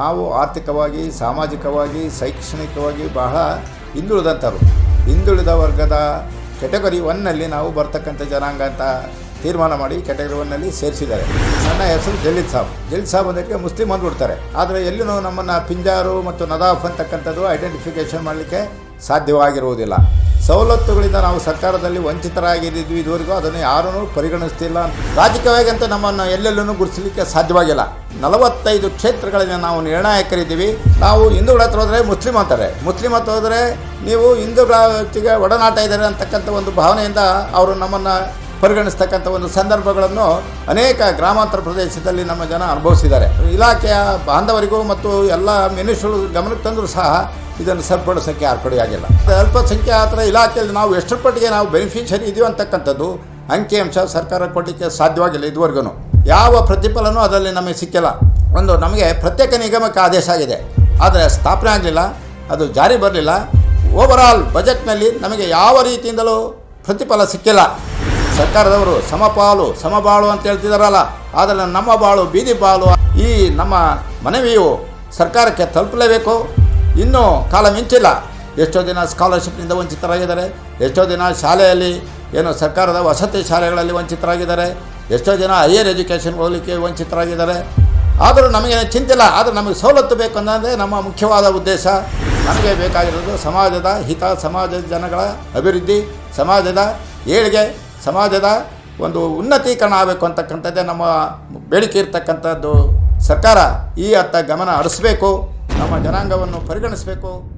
ನಾವು ಆರ್ಥಿಕವಾಗಿ, ಸಾಮಾಜಿಕವಾಗಿ, ಶೈಕ್ಷಣಿಕವಾಗಿ ಬಹಳ ಹಿಂದುಳಿದಂಥವ್ರು. ಹಿಂದುಳಿದ ವರ್ಗದ ಕೆಟಗರಿ ಒನ್ನಲ್ಲಿ ನಾವು ಬರ್ತಕ್ಕಂಥ ಜನಾಂಗ ಅಂತ ತೀರ್ಮಾನ ಮಾಡಿ ಕೆಟಗರಿ ಒನ್ನಲ್ಲಿ ಸೇರಿಸಿದ್ದಾರೆ. ನನ್ನ ಹೆಸರು ಜಲೀದ್ ಸಾಬ್. ಜಲೀದ್ ಸಾಬ್ ಅನ್ನೋದಕ್ಕೆ ಮುಸ್ಲಿಮ್ ಅಂದ್ಬಿಡ್ತಾರೆ ಆದರೆ ಎಲ್ಲಿನೂ ನಮ್ಮನ್ನು ಪಿಂಜಾರು ಮತ್ತು ನದಾಫ್ ಅಂತಕ್ಕಂಥದ್ದು ಐಡೆಂಟಿಫಿಕೇಷನ್ ಮಾಡಲಿಕ್ಕೆ ಸಾಧ್ಯವಾಗಿರುವುದಿಲ್ಲ. ಸವಲತ್ತುಗಳಿಂದ ನಾವು ಸರ್ಕಾರದಲ್ಲಿ ವಂಚಿತರಾಗಿದ್ದೀವಿ. ಇದುವರೆಗೂ ಅದನ್ನು ಯಾರೂ ಪರಿಗಣಿಸ್ತಿಲ್ಲ. ರಾಜಕೀಯವಾಗಿ ಅಂತ ನಮ್ಮನ್ನು ಎಲ್ಲೆಲ್ಲೂ ಗುರುತಿಸಲಿಕ್ಕೆ ಸಾಧ್ಯವಾಗಿಲ್ಲ. ನಲವತ್ತೈದು ಕ್ಷೇತ್ರಗಳಲ್ಲಿ ನಾವು ನಿರ್ಣಾಯಕರಿದ್ದೀವಿ. ನಾವು ಹಿಂದೂಗಳ ಹತ್ರ ಹೋದರೆ ಮುಸ್ಲಿಂ ಅಂತಾರೆ. ಮುಸ್ಲಿಂ ಹತ್ರ ಹೋದರೆ ನೀವು ಹಿಂದೂಗಳ ಒಡನಾಟ ಇದ್ದಾರೆ ಅಂತಕ್ಕಂಥ ಒಂದು ಭಾವನೆಯಿಂದ ಅವರು ನಮ್ಮನ್ನು ಪರಿಗಣಿಸ್ತಕ್ಕಂಥ ಒಂದು ಸಂದರ್ಭಗಳನ್ನು ಅನೇಕ ಗ್ರಾಮಾಂತರ ಪ್ರದೇಶದಲ್ಲಿ ನಮ್ಮ ಜನ ಅನುಭವಿಸಿದ್ದಾರೆ. ಇಲಾಖೆಯ ಬಾಂಧವರಿಗೂ ಮತ್ತು ಎಲ್ಲ ಮಿನಿಸ್ಟ್ರು ಗಮನಕ್ಕೆ ತಂದರೂ ಸಹ ಇದನ್ನು ಸರಿಪಡಿಸೋಕ್ಕೆ ಯಾರು ಕಡೆ ಆಗಿಲ್ಲ. ಅಲ್ಪಸಂಖ್ಯಾತರ ಇಲಾಖೆಯಲ್ಲಿ ನಾವು ಎಷ್ಟರ ಪಟ್ಟಿಗೆ ನಾವು ಬೆನಿಫಿಷರಿ ಇದೀವಿ ಅಂತಕ್ಕಂಥದ್ದು ಅಂಕಿಅಂಶ ಸರ್ಕಾರ ಕೊಡಲಿಕ್ಕೆ ಸಾಧ್ಯವಾಗಿಲ್ಲ ಇದುವರೆಗೂ ಯಾವ ಪ್ರತಿಫಲನೂ ಅದರಲ್ಲಿ ನಮಗೆ ಸಿಕ್ಕಿಲ್ಲ. ಒಂದು ನಮಗೆ ಪ್ರತ್ಯೇಕ ನಿಗಮಕ್ಕೆ ಆದೇಶ ಆಗಿದೆ. ಆದರೆ ಸ್ಥಾಪನೆ ಆಗಲಿಲ್ಲ, ಅದು ಜಾರಿ ಬರಲಿಲ್ಲ. ಓವರಾಲ್ ಬಜೆಟ್ನಲ್ಲಿ ನಮಗೆ ಯಾವ ರೀತಿಯಿಂದಲೂ ಪ್ರತಿಫಲ ಸಿಕ್ಕಿಲ್ಲ. ಸರ್ಕಾರದವರು ಸಮಪಾಲು ಸಮಬಾಳು ಅಂತ ಹೇಳ್ತಿದಾರಲ್ಲ, ಆದರೆ ನಮ್ಮ ಬಾಳು ಬೀದಿ ಬಾಳು ಈ ನಮ್ಮ ಮನವಿಯು ಸರ್ಕಾರಕ್ಕೆ ತಲುಪಲೇಬೇಕು. ಇನ್ನೂ ಕಾಲ ಮಿಂಚಿಲ್ಲ. ಎಷ್ಟೋ ದಿನ ಸ್ಕಾಲರ್ಶಿಪ್ನಿಂದ ವಂಚಿತರಾಗಿದ್ದಾರೆ. ಎಷ್ಟೋ ದಿನ ಶಾಲೆಯಲ್ಲಿ ಏನು ಸರ್ಕಾರದ ವಸತಿ ಶಾಲೆಗಳಲ್ಲಿ ವಂಚಿತರಾಗಿದ್ದಾರೆ. ಎಷ್ಟೋ ಜನ ಹೈಯರ್ ಎಜುಕೇಷನ್ ಹೋಗಲಿಕ್ಕೆ ವಂಚಿತರಾಗಿದ್ದಾರೆ. ಆದರೂ ನಮಗೆ ಚಿಂತಿಲ್ಲ. ಆದರೆ ನಮಗೆ ಸವಲತ್ತು ಬೇಕು ಅನ್ನೋದೇ ನಮ್ಮ ಮುಖ್ಯವಾದ ಉದ್ದೇಶ. ನಮಗೆ ಬೇಕಾಗಿರೋದು ಸಮಾಜದ ಹಿತ, ಸಮಾಜದ ಜನಗಳ ಅಭಿವೃದ್ಧಿ, ಸಮಾಜದ ಏಳಿಗೆ, ಸಮಾಜದ ಒಂದು ಉನ್ನತೀಕರಣ ಆಗಬೇಕು ಅಂತಕ್ಕಂಥದ್ದೇ ನಮ್ಮ ಬೇಡಿಕೆ ಇರ್ತಕ್ಕಂಥದ್ದು ಸರ್ಕಾರ. ಈ ಅತ್ತ ಗಮನ ಹರಿಸ್ಬೇಕು. ನಮ್ಮ ಜನಾಂಗವನ್ನು ಪರಿಗಣಿಸಬೇಕು.